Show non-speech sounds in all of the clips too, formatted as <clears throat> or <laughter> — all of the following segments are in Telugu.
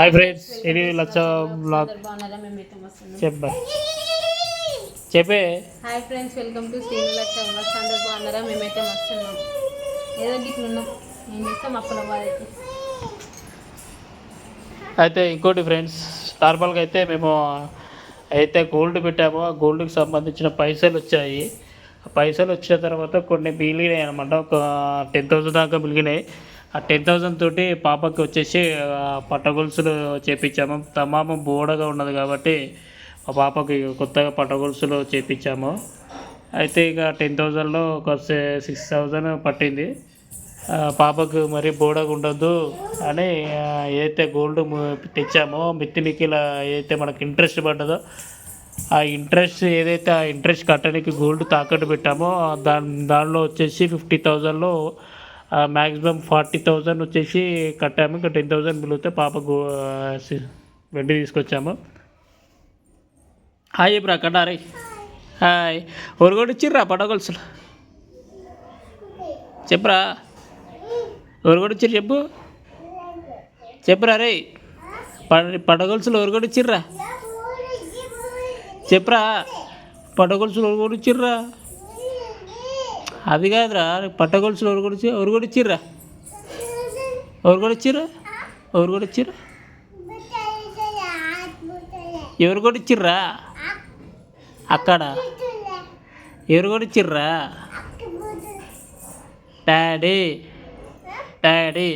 హాయ్ ఫ్రెండ్స్ ఇది లచ్చ బ్లాగ్ చెప్పా చెప్పే. హాయ్ ఫ్రెండ్స్ వెల్కమ్ టు అందరు బాగున్నారా? మేమైతే వస్తున్నాం ఏదో చేస్తాం? బాధకి. అయితే ఇంకోటి ఫ్రెండ్స్ నార్మల్గా అయితే మేము అయితే గోల్డ్ పెట్టాము. ఆ గోల్డ్కి సంబంధించిన పైసలు వచ్చాయి. ఆ పైసలు వచ్చిన తర్వాత కొన్ని మిగిలినాయి అనమాట ఒక టెన్ థౌసండ్ దాకా మిగిలినాయి. ఆ టెన్ థౌసండ్ తోటి పాపకి వచ్చేసి పట్టగొలుసులు చేపించాము. తమాము బోడగా ఉన్నది కాబట్టి మా పాపకి కొత్తగా పట్టగొలుసులు చేపించాము. అయితే ఇక టెన్ థౌజండ్లో ఒక సిక్స్ థౌజండ్ పట్టింది. పాపకు మరి బోడగా ఉండొద్దు అని ఏదైతే గోల్డ్ తెచ్చామో మిత్తి మిక్కిల ఏదైతే మనకు ఇంట్రెస్ట్ పడ్డదో ఆ ఇంట్రెస్ట్ ఏదైతే ఆ ఇంట్రెస్ట్ కట్టడానికి గోల్డ్ తాకట్టు పెట్టామో దాని దానిలో వచ్చేసి ఫిఫ్టీ థౌజండ్లో మ్యాక్సిమం ఫార్టీ థౌజండ్ వచ్చేసి కట్టాము. ఇంకా టెన్ థౌజండ్ మిగిలితే పాపకు ఆ, వెండి తీసుకొచ్చాము. హాయ్ ఇప్పుడు అక్కడ రే. హాయ్ ఎవరు ఇచ్చిర్రా పడగొలుసులు చెప్పురా. ఎవరు ఇచ్చిర్రు చెప్పు. చెప్పురా రే. పడ పడగొలుసులు ఎవరు ఇచ్చిర్రా? చెప్పురా. పడగొలుసులు ఎవరు ఇచ్చిర్రా? అది కాదురా పట్టగొలుసులు ఎవరు కూడా ఎవరు కూడా ఇచ్చిర్రా? ఎవరు కూడా ఇచ్చిర్రా? ఎవరు కూడా ఇచ్చిర్రా? ఎవరు కూడా ఇచ్చిర్రా? అక్కడ? ఎవరు కూడా ఇచ్చిర్రా? డాడీ? డాడీ?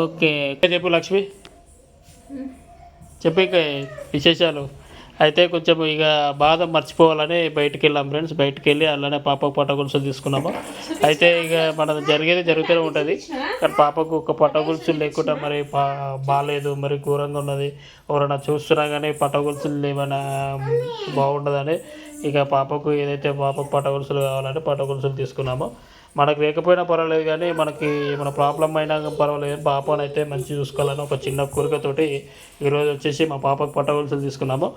ఓకే. చెప్పు లక్ష్మి. చెప్పి విశేషాలు. అయితే కొంచెం ఇక బాధ మర్చిపోవాలని బయటికి వెళ్ళాం ఫ్రెండ్స్. బయటికి వెళ్ళి అలానే పాపకు పట్ట తీసుకున్నాము. అయితే ఇక మన జరిగేది జరుగుతూనే ఉంటుంది. కానీ పాపకు ఒక పట్ట గొలుసులు లేకుండా మరి బాగాలేదు మరి ఘోరంగా ఉన్నది. ఎవరైనా చూస్తున్నా కానీ పట్ట గొలుసులు ఏమైనా బాగుండదని ఇక పాపకు ఏదైతే పాపకు పటగొలుసులు కావాలంటే పట్ట గొలుసులు తీసుకున్నామో. మనకు లేకపోయినా పర్వాలేదు కానీ మనకి ఏమైనా ప్రాబ్లం అయినా పర్వాలేదు. పాపను అయితే మంచి చూసుకోవాలని ఒక చిన్న కోరికతోటి ఈరోజు వచ్చేసి మా పాపకు పట్టగొలుసులు తీసుకున్నాము.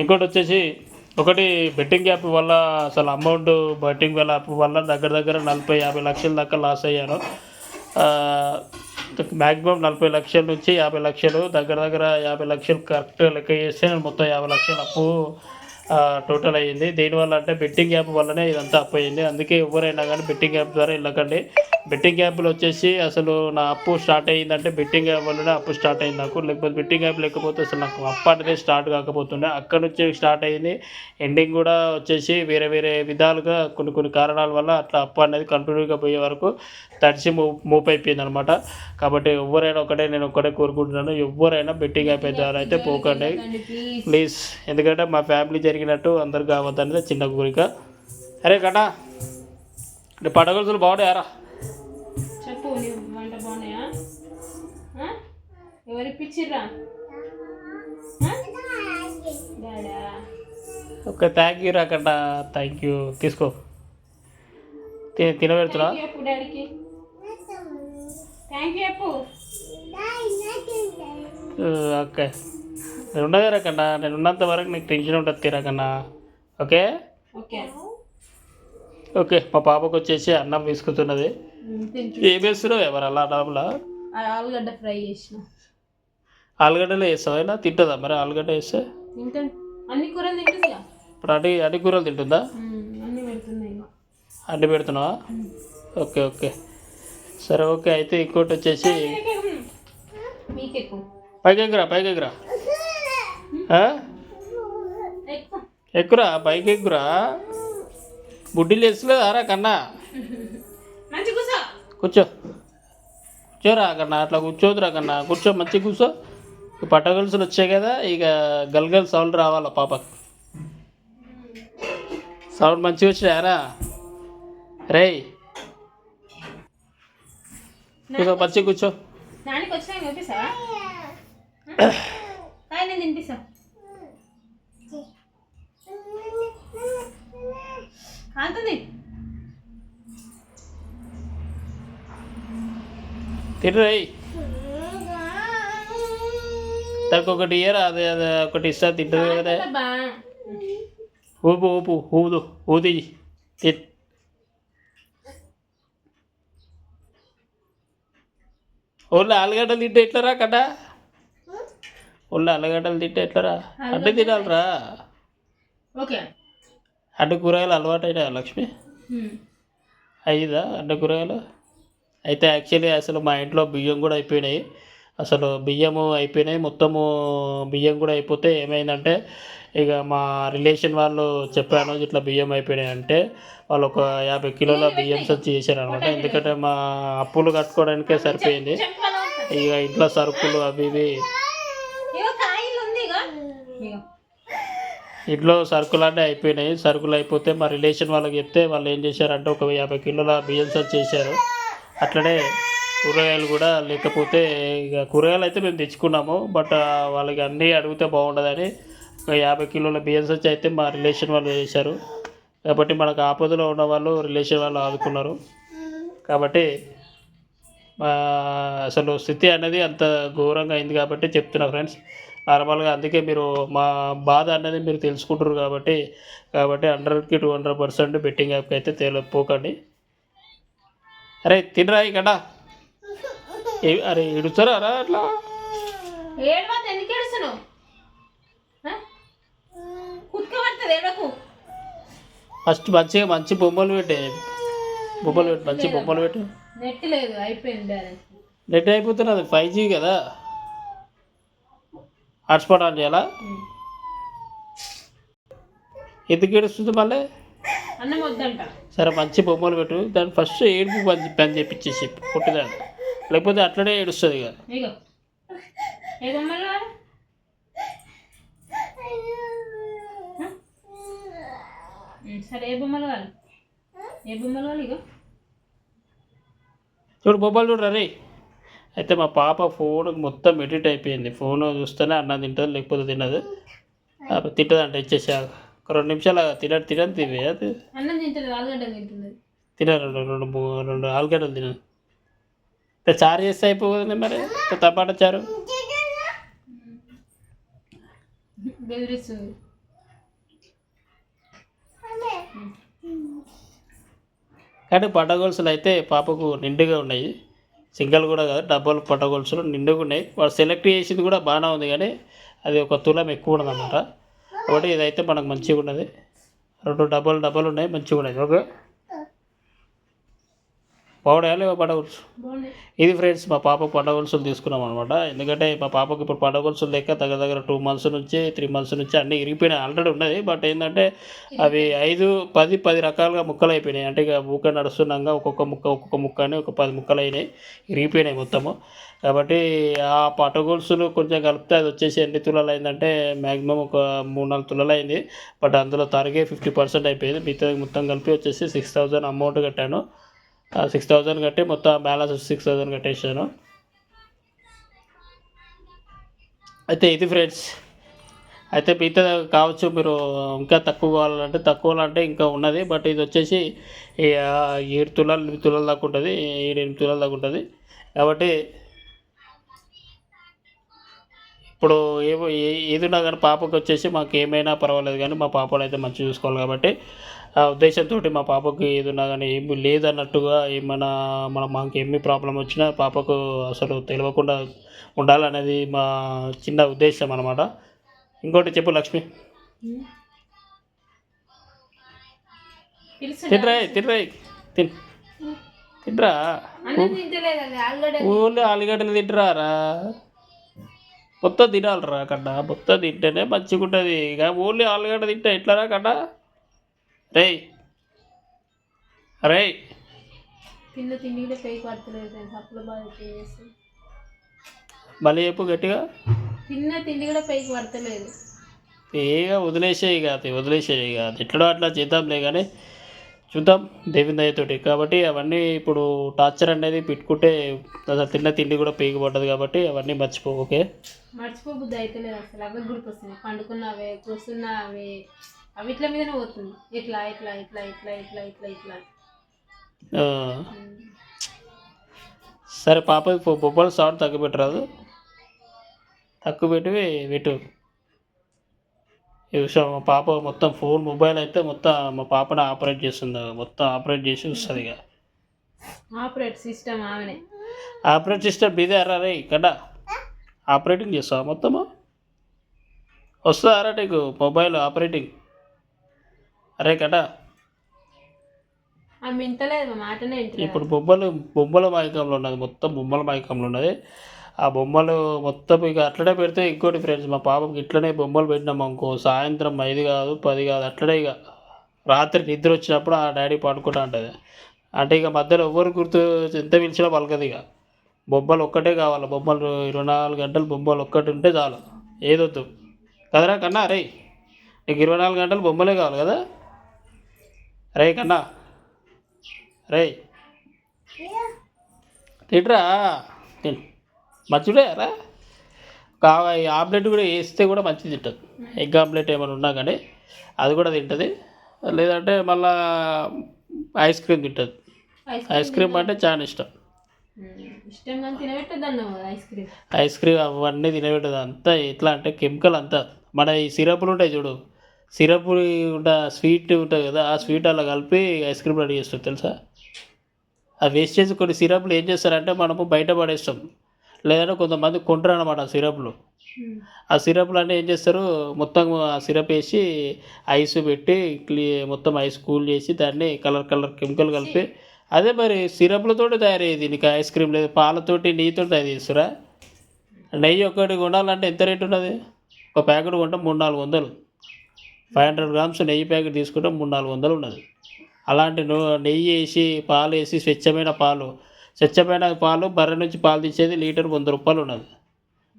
ఇంకోటి వచ్చేసి ఒకటి బెట్టింగ్ యాప్ వల్ల అసలు అమౌంట్ బెట్టింగ్ వల్ల యాప్ వల్ల దగ్గర దగ్గర నలభై యాభై లక్షల దాకా లాస్ అయ్యాను. మ్యాక్సిమం నలభై లక్షల నుంచి యాభై లక్షలు దగ్గర దగ్గర యాభై లక్షలు కరెక్ట్ లెక్క చేస్తే మొత్తం యాభై లక్షల అప్పు టోటల్ అయ్యింది. దేనివల్ల అంటే బెట్టింగ్ యాప్ వల్లనే ఇదంతా అప్పు అయ్యింది. అందుకే ఎవరైనా కానీ బెట్టింగ్ యాప్ ద్వారా వెళ్ళకండి. బెట్టింగ్ యాప్లు వచ్చేసి అసలు నా అప్పు స్టార్ట్ అయ్యిందంటే బెట్టింగ్ యాప్ వల్లనే అప్పు స్టార్ట్ అయింది నాకు. లేకపోతే బెట్టింగ్ యాప్ లేకపోతే అసలు నాకు అప్పు అనేది స్టార్ట్ కాకపోతుండే. అక్కడ నుంచి స్టార్ట్ అయ్యింది. ఎండింగ్ కూడా వచ్చేసి వేరే వేరే విధాలుగా కొన్ని కొన్ని కారణాల వల్ల అట్లా అప్పు అనేది కంటిన్యూగా పోయే వరకు తడిసి మూ మూప్ అయిపోయింది అనమాట కాబట్టి ఎవరైనా ఒకటే నేను ఒకటే కోరుకుంటున్నాను. ఎవరైనా బెట్టింగ్ యాప్ ద్వారా అయితే పోకండి. ప్లీజ్ ఎందుకంటే మా ఫ్యామిలీ జరిగినట్టు అందరు కావద్దనేది చిన్న కోరిక. అరే కటా నీ పడగొలుసులు బాగున్నాయారా చెప్పు నీ వంట బాగున్నాయా? ఎవరు ఇప్పించిర్రా? ఓకే థ్యాంక్ యూ రాకట థ్యాంక్ యూ తీసుకో. తి తినబెడుతున్నా? Thank you okay. నేను ఉండదు రాకన్నా నేను ఉన్నంత వరకు నీకు టెన్షన్ ఉంటుంది తీరాకన్నా ఓకే? ఓకే. ఓకే మా పాపకు వచ్చేసి అన్నం తీసుకుతున్నది ఏం వేస్తున్నావు ఎవరు అలా అన్నంలో? ఆలుగడ్డ ఫ్రై చేసిన. ఆలుగడ్డలో వేస్తావా అయినా? తింటుందా మరి ఆలుగడ్డ వేస్తే? అన్ని కూరలు ఇప్పుడు అన్ని అన్ని కూరలు తింటుందా? అడ్డు పెడుతున్నావా? Okay okay. సరే ఓకే. అయితే ఇంకోటి వచ్చేసి పైకి ఎగురా పైకి ఎగురా ఎక్కురా? పైకి ఎక్కురా? బుడ్డిలు వేసలేదారా కన్నా? మంచి కూర్చో కూర్చో. కూర్చోరా కన్నా అట్లా కూర్చోదురా కన్నా. కూర్చో మంచిగా కూర్చో పట్టగొలుసులు వచ్చాయి కదా ఇక గల్గల్ సౌండ్ రావాలా పాపకు సౌండ్ మంచిగా వచ్చినాయారా రేయ్. కూర్చో మంచిగా కూర్చో. <clears throat> కాయ నేను తినిపిస్తా. కాలుతుంది తిను రేయ్. దానికి ఒకటి ఇయర్ అదే అదే ఒకటి ఇస్తా తింటుంది కదా ఊపు ఊపు ఊదు ఊది. తి- ఓన్లీ ఆలుగడ్డలు తింటే ఎట్లరా కన్నా ఓన్లీ ఆలుగడ్డలు తింటే ఎట్లరా? అడ్డు తినాలిరా. ఓకే. అడ్డు కూరగాయలు అలవాటైనా లక్ష్మి? అయ్యిదా అడ్డ కూరగాయలు? అయితే యాక్చువల్లీ అసలు మా ఇంట్లో బియ్యం కూడా అయిపోయినాయి. అసలు బియ్యము అయిపోయినాయి. మొత్తము బియ్యం కూడా అయిపోతే ఏమైందంటే ఇక మా రిలేషన్ వాళ్ళు చెప్పాను ఇట్లా బియ్యం అయిపోయినాయి అంటే వాళ్ళు ఒక యాభై కిలోల బియ్యం సంచి చేశారు అనమాట ఎందుకంటే మా అప్పులు కట్టుకోవడానికే సరిపోయింది. ఇక ఇంట్లో సరుకులు అవి ఇవి ఇంట్లో సరుకులు అన్నీ అయిపోయినాయి. సరుకులు అయిపోతే మా రిలేషన్ వాళ్ళకి చెప్తే వాళ్ళు ఏం చేశారంటే ఒక యాభై కిలోల బియ్యం సార్ చేశారు. అట్లనే కూరగాయలు కూడా లేకపోతే ఇక కూరగాయలు అయితే మేము తెచ్చుకున్నాము. బట్ వాళ్ళకి అన్నీ అడిగితే బాగుండదని ఒక యాభై కిలోల బియ్యం సచ్చి అయితే మా రిలేషన్ వాళ్ళు చేశారు. కాబట్టి మనకు ఆపదలో ఉన్న వాళ్ళు రిలేషన్ వాళ్ళు ఆదుకున్నారు. కాబట్టి మా అసలు స్థితి అనేది అంత ఘోరంగా అయింది కాబట్టి చెప్తున్నా ఫ్రెండ్స్ నార్మల్గా అందుకే మీరు మా బాధ అనేది మీరు తెలుసుకుంటారు కాబట్టి కాబట్టి హండ్రెడ్కి టూ హండ్రెడ్ పర్సెంట్ బెట్టింగ్ యాప్కి అయితే తెలియపోకండి అరే తినరా ఇక్కడ అరే ఇడుస్తారా రా అట్లా. ఫస్ట్ మంచిగా మంచి బొమ్మలు పెట్టే. బొమ్మలు పెట్టు మంచి బొమ్మలు పెట్టు. నెట్ లేదు అయిపోయింది నెట్ అయిపోతున్నది ఫైవ్ జీ కదా. హాట్స్పాట్ ఆన్ చేయాలా? ఎందుకు ఏడుస్తుంది మళ్ళీ? సరే మంచి బొమ్మలు పెట్టు. దాన్ని ఫస్ట్ ఏడుపు పని పని చేపించేసి పుట్టిదాన్ని లేకపోతే అట్లనే ఏడుస్తుంది ఇక. సరే ఏ బొమ్మలు కావాలి? ఏ బొమ్మలు కావాలి ఇగో? చూడు బొమ్మలు చూడు రే అయితే మా పాప ఫోన్ మొత్తం ఎడిట్ అయిపోయింది. ఫోన్ చూస్తేనే అన్నం తింటుంది లేకపోతే తినదు. ఆ, తింటదంట ఇచ్చేసి. ఒక రెండు నిమిషాలు తినడు తినని తివి అది. అన్నం తింటుంది ఆలుగడ్డ తింటుంది. తిన రెండు రెండు ఆలుగడ్డలు తిన. అంటే చారు చేస్తే అయిపోతుంది మరి. టమాటా చారు. కానీ పట్టగొలుసులు అయితే పాపకు నిండుగా ఉన్నాయి. సింగల్ కూడా కాదు డబ్బులు పొట్టగొలుసులు నిండుగా ఉన్నాయి. వాళ్ళు సెలెక్ట్ చేసింది కూడా బాగానే ఉంది కానీ అది ఒక తులం ఎక్కువ ఉన్నది అన్నమాట కాబట్టి ఇదైతే మనకు మంచిగా ఉన్నది. రెండు డబ్బులు డబ్బులు ఉన్నాయి మంచిగా ఉన్నాయి. ఓకే. బాగున్నాయా లేవా బాగుంది ఇది ఫ్రెండ్స్ మా పాపకు పండ గొలుసులు తీసుకున్నాం అనమాట ఎందుకంటే మా పాపకి ఇప్పుడు పండ గొలుసులు లేక దగ్గర దగ్గర టూ మంత్స్ నుంచి త్రీ మంత్స్ నుంచి అన్నీ ఇరిగిపోయినాయి. ఆల్రెడీ ఉన్నది. బట్ ఏంటంటే అవి ఐదు పది పది రకాలుగా ముక్కలు అయిపోయినాయి అంటే ఇక ఊక నడుస్తున్నాగా ఒక్కొక్క ముక్క ఒక్కొక్క ముక్క అని ఒక పది ముక్కలు అయినాయి ఇరిగిపోయినాయి మొత్తము. కాబట్టి ఆ పట్ట గొలుసులు కొంచెం కలిపితే అది వచ్చేసి ఎన్ని తులాలు అయిందంటే మ్యాక్సిమం ఒక మూడు నాలుగు తులాలు అయింది బట్ అందులో తరిగే ఫిఫ్టీ పర్సెంట్ అయిపోయింది. మిగతా మొత్తం కలిపి వచ్చేసి సిక్స్ థౌజండ్ అమౌంట్ కట్టాను. సిక్స్ థౌజండ్ కట్టి మొత్తం బ్యాలెన్స్ సిక్స్ థౌజండ్ కట్టేసాను అయితే ఇది ఫ్రెండ్స్ అయితే మిగతా కావచ్చు మీరు ఇంకా తక్కువ కావాలంటే తక్కువ అంటే ఇంకా ఉన్నది బట్ ఇది వచ్చేసి ఏడు తులాలు ఎనిమిది తులాల దాకా ఉంటుంది ఏడు ఎనిమిది తులాల దాకా ఉంటుంది. కాబట్టి ఇప్పుడు ఏమో ఏ- ఏది ఉన్నా కానీ పాపకు వచ్చేసి మాకు ఏమైనా పర్వాలేదు కానీ మా పాపను అయితే మంచిగా చూసుకోవాలి కాబట్టి ఆ ఉద్దేశంతో మా పాపకి ఏది ఉన్నా కానీ ఏమి లేదన్నట్టుగా ఏమైనా మన మాకు ఏమి ప్రాబ్లం వచ్చినా పాపకు అసలు తెలియకుండా ఉండాలనేది మా చిన్న ఉద్దేశం అనమాట ఇంకోటి చెప్పు లక్ష్మి. పిలుస్తుంది తినరా తినరా తిన్ ఆలుగడ్డ ఊళ్ళో ఆలుగడ్డలు తింటరారా? మొత్తం తినాలిరా కన్నా మొత్తం తింటేనే మంచిగా ఉంటుంది ఇక ఓన్లీ ఆలుగడ్డ తింటే ఎట్లారా కన్నా? రేయ్. రేయ్. తిన్న తిండి కూడా పైకి పడతలేదు అప్పుల బాధ మళ్ళీ చెప్పు గట్టిగా. తిన్న తిండి కూడా పైకి పడతలేదు ఇక వదిలేసే ఇక అది వదిలేసే ఇక అది. ఎట్లడో అట్లా చేద్దాంలే కానీ చూద్దాం దేవుని దయతోటి. కాబట్టి అవన్నీ ఇప్పుడు టార్చర్ అనేది పెట్టుకుంటే అసలు తిన్న తిండి కూడా పేగి పడ్డది కాబట్టి అవన్నీ మర్చిపో ఓకే? మర్చిపోబుద్ది అయితే లేదు అసలు. అవే గుర్తొస్తుంది పండుకున్నవే కూర్చున్నవే అవి ఇట్ల మీదనే పోతుంది. ఇట్లా ఇట్లా ఇట్లా ఇట్లా ఇట్లా ఇట్లా ఇట్లా. సరే పాప బొబ్బలు సౌండ్ తక్కువ పెట్టరాదు తక్కువ పెట్టి పెట్టు. ఈ విషయం మా పాప మొత్తం ఫోన్ మొబైల్ అయితే మొత్తం మా పాపని ఆపరేట్ చేస్తుంది. మొత్తం ఆపరేట్ చేసి వస్తుంది ఇక ఆపరేట్ సిస్టమ్ ఆమెనే. ఆపరేట్ సిస్టమ్ మీదే అరా ఇక్కడ ఆపరేటింగ్ చేస్తావా మొత్తము? వస్తుందా నీకు మొబైల్ ఆపరేటింగ్? అరే కదా ఇప్పుడు బొమ్మలు బొమ్మల మైకంలో ఉన్నది మొత్తం బొమ్మల మైకంలో ఉన్నది. ఆ బొమ్మలు మొత్తం ఇక అట్లనే పెడితే ఇంకోటి ఫ్రెండ్స్ మా పాపకి ఇట్లనే బొమ్మలు పెట్టినాం అనుకో సాయంత్రం ఐదు కాదు పది కాదు అట్లనే ఇక రాత్రి నిద్ర వచ్చినప్పుడు ఆ డాడీ పడుకుంటా ఉంటుంది. అంటే ఇక మధ్యలో ఎవరు గుర్తు ఎంత పిలిచినా పలకదు ఇక. బొమ్మలు ఒక్కటే కావాలి బొమ్మలు ఇరవై నాలుగు గంటలు బొమ్మలు ఒక్కటి ఉంటే చాలు. ఏదొద్దు. కదరా కన్నా రే నీకు ఇరవై నాలుగు గంటలు బొమ్మలే కావాలి కదా? రే కన్నా. రే తింట్రా. తిన్. మంచిదే రా కావ ఈ ఆమ్లెట్ కూడా వేస్తే కూడా మంచిది తింటుంది. ఎగ్ ఆమ్లెట్ ఏమైనా ఉన్నా కానీ అది కూడా తింటుంది. లేదంటే మళ్ళా ఐస్ క్రీమ్ తింటుంది. ఐస్ క్రీమ్ అంటే చాలా ఇష్టం. Ice cream? అవన్నీ తినబెట్టదు అంతా ఎట్లా అంటే కెమికల్ అంతా. మన ఈ సిరప్లు ఉంటాయి చూడు. సిరప్ ఉంట స్వీట్ ఉంటుంది కదా ఆ స్వీట్ అలా కలిపి ఐస్ క్రీమ్ రెడీ చేస్తారు తెలుసా? ఆ వేస్ట్ చేసి కొన్ని సిరప్లు ఏం చేస్తారంటే మనము బయట పడేస్తాం. లేదంటే కొంతమంది కొంటారు అనమాట ఆ సిరప్లు. ఆ సిరప్లు అంటే ఏం చేస్తారు? మొత్తం ఆ సిరప్ వేసి ఐస్ పెట్టి క్లీ మొత్తం ఐస్ కూల్ చేసి దాన్ని కలర్ కలర్ కెమికల్ కలిపి అదే మరి సిరప్లతో తయారయ్యేది నీకు ఐస్ క్రీమ్ లేదు పాలతోటి నెయ్యితో తయారు చేస్తురా? నెయ్యి ఒకటి కొనాలంటే ఎంత రేట్ ఉన్నది? ఒక ప్యాకెట్ కొంటే మూడు నాలుగు వందలు. ఫైవ్ హండ్రెడ్ గ్రామ్స్ నెయ్యి ప్యాకెట్ తీసుకుంటే మూడు నాలుగు వందలు ఉన్నది. అలాంటి నెయ్యి వేసి పాలు వేసి స్వచ్ఛమైన పాలు. స్వచ్ఛమైన పాలు బర్రె నుంచి పాలు తీసేది లీటర్ వంద రూపాయలు ఉన్నది.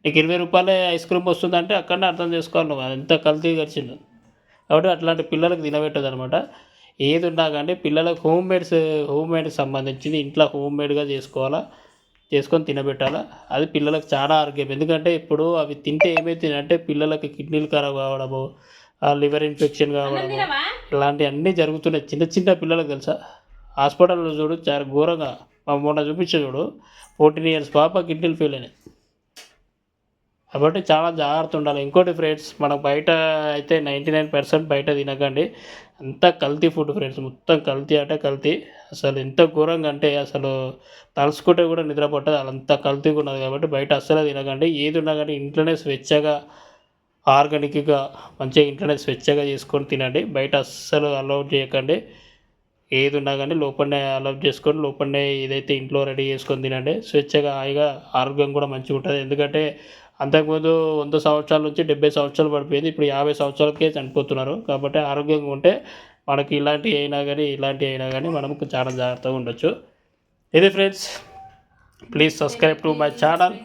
నీకు ఇరవై రూపాయలే ఐస్ క్రీమ్ వస్తుందంటే అక్కడనే అర్థం చేసుకోవాలి నువ్వు. ఎంత కల్తీ గడిచిందో. కాబట్టి అట్లాంటి పిల్లలకు తినబెట్టదు అనమాట ఏది ఉన్నా కానీ పిల్లలకు హోమ్ మేడ్స్ హోమ్ మేడ్కి సంబంధించింది ఇంట్లో హోమ్ మేడ్గా చేసుకోవాలా? చేసుకొని తినబెట్టాలా? అది పిల్లలకు చాలా ఆరోగ్యం. ఎందుకంటే ఇప్పుడు అవి తింటే ఏమైతే అంటే పిల్లలకి కిడ్నీలు ఖరాబ్ కావడము లివర్ ఇన్ఫెక్షన్ అన్నం కావడము తినవా? ఇలాంటివన్నీ జరుగుతున్నాయి. చిన్న చిన్న పిల్లలకు తెలుసా? హాస్పిటల్లో చూడు చాలా ఘోరంగా. మా మొన్న చూపించే చూడు ఫోర్టీన్ ఇయర్స్ పాప కిడ్నీలు ఫెయిల్ అయినాయి. కాబట్టి చాలా జాగ్రత్త ఉండాలి. ఇంకోటి ఫ్రెండ్స్ మనకు బయట అయితే నైంటీ నైన్ పర్సెంట్ బయట తినకండి. అంతా కల్తీ ఫుడ్ ఫ్రెండ్స్ మొత్తం కల్తీ అంటే కల్తీ. అసలు ఎంత ఘోరంగా అంటే అసలు తలుసుకుంటే కూడా నిద్ర పట్టదు. అంత కల్తీగా ఉన్నది కాబట్టి బయట అస్సలే తినకండి. ఏది ఉన్నా కానీ ఇంట్లోనే స్వేచ్ఛగా ఆర్గానిక్గా మంచిగా ఇంట్లోనే స్వేచ్ఛగా చేసుకొని తినండి. బయట అస్సలు అలౌ చేయకండి. ఏది ఉన్నా కానీ లోపలనే అలౌ చేసుకొని లోపలనే ఏదైతే ఇంట్లో రెడీ చేసుకొని తినండి. స్వేచ్ఛగా హాయిగా ఆరోగ్యం కూడా మంచిగా ఉంటుంది. ఎందుకంటే అంతకుముందు వంద సంవత్సరాల నుంచి డెబ్బై సంవత్సరాలు పడిపోయింది. ఇప్పుడు యాభై సంవత్సరాలకే చనిపోతున్నారు. కాబట్టి ఆరోగ్యంగా ఉంటే మనకి ఇలాంటివి అయినా కానీ ఇలాంటివి అయినా కానీ మనకు చాలా జాగ్రత్తగా ఉండొచ్చు. ఇది friends please subscribe to my channel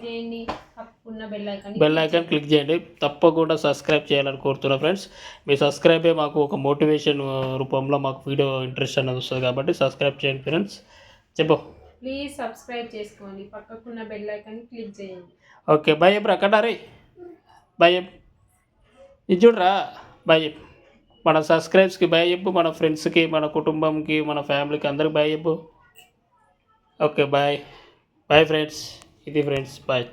bell icon click చేయండి. తప్పకుండా సబ్స్క్రైబ్ చేయాలని కోరుతున్నా ఫ్రెండ్స్ మీ సబ్స్క్రైబే మాకు ఒక మోటివేషన్ రూపంలో మాకు వీడియో ఇంట్రెస్ట్ అనేది వస్తుంది కాబట్టి సబ్స్క్రైబ్ చేయండి ఫ్రెండ్స్ చెప్పు. ప్లీజ్ సబ్స్క్రైబ్ చేసుకోండి. పక్కకున్న బెల్ ఐకాన్ క్లిక్ చేయండి. ఓకే బాయ్ చెప్పు అక్కడ రే బాయ్ చెప్పు. ఇది చూడరా బాయ్ చెప్పు. మన సబ్స్క్రైబ్స్కి బాయ్ చెప్పు మన ఫ్రెండ్స్కి మన కుటుంబంకి మన ఫ్యామిలీకి అందరికి బాయ్ చెప్పు. ఓకే బాయ్ బాయ్ ఫ్రెండ్స్ ఇది ఫ్రెండ్స్ బాయ్